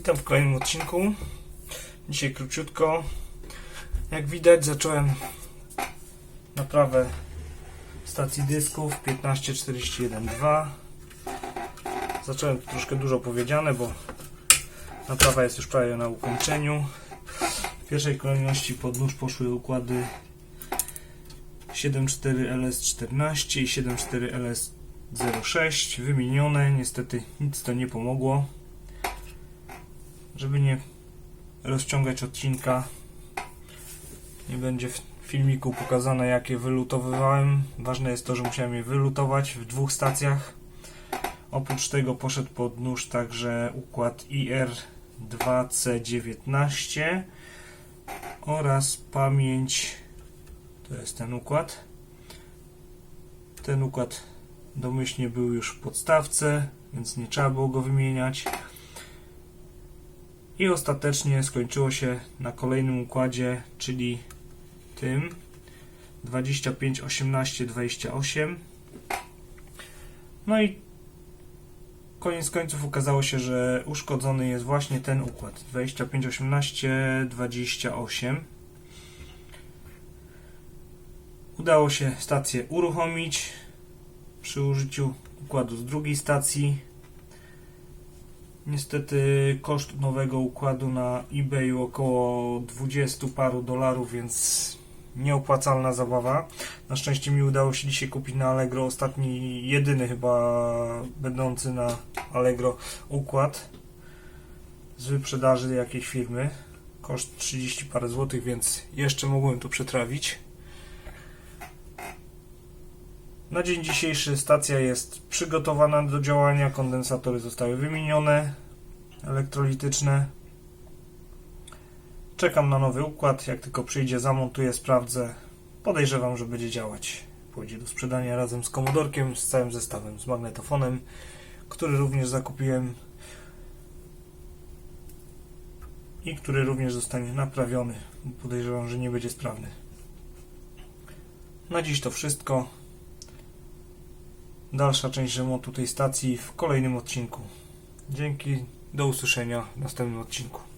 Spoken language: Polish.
Witam w kolejnym odcinku. Dzisiaj króciutko. Jak widać, zacząłem naprawę stacji dysków 1541.2. Zacząłem to troszkę dużo powiedziane, bo naprawa jest już prawie na ukończeniu. W pierwszej kolejności pod nóż poszły układy 74LS14 i 74LS06 wymienione. Niestety nic to nie pomogło. Żeby nie rozciągać odcinka, nie będzie w filmiku pokazane jakie wylutowywałem. Ważne jest to, że musiałem je wylutować w dwóch stacjach. Oprócz tego poszedł pod nóż także układ IR2C19 oraz pamięć to jest ten układ. Ten układ domyślnie był już w podstawce, więc nie trzeba było go wymieniać. I ostatecznie skończyło się na kolejnym układzie, czyli tym 25 18 28. No i koniec końców okazało się, że uszkodzony jest właśnie ten układ 25 18 28. Udało się stację uruchomić przy użyciu układu z drugiej stacji. Niestety koszt nowego układu na eBayu około 20 paru dolarów, więc nieopłacalna zabawa. Na szczęście mi udało się dzisiaj kupić na Allegro ostatni, jedyny chyba będący na Allegro układ z wyprzedaży jakiejś firmy. Koszt 30 parę złotych, więc jeszcze mogłem tu przetrawić. Na dzień dzisiejszy stacja jest przygotowana do działania, kondensatory zostały wymienione, elektrolityczne. Czekam na nowy układ, jak tylko przyjdzie, zamontuję, sprawdzę. Podejrzewam, że będzie działać. Pójdzie do sprzedania razem z komodorkiem, z całym zestawem, z magnetofonem, który również zakupiłem i który również zostanie naprawiony. Podejrzewam, że nie będzie sprawny. Na dziś to wszystko. Dalsza część remontu tej stacji w kolejnym odcinku. Dzięki, do usłyszenia w następnym odcinku.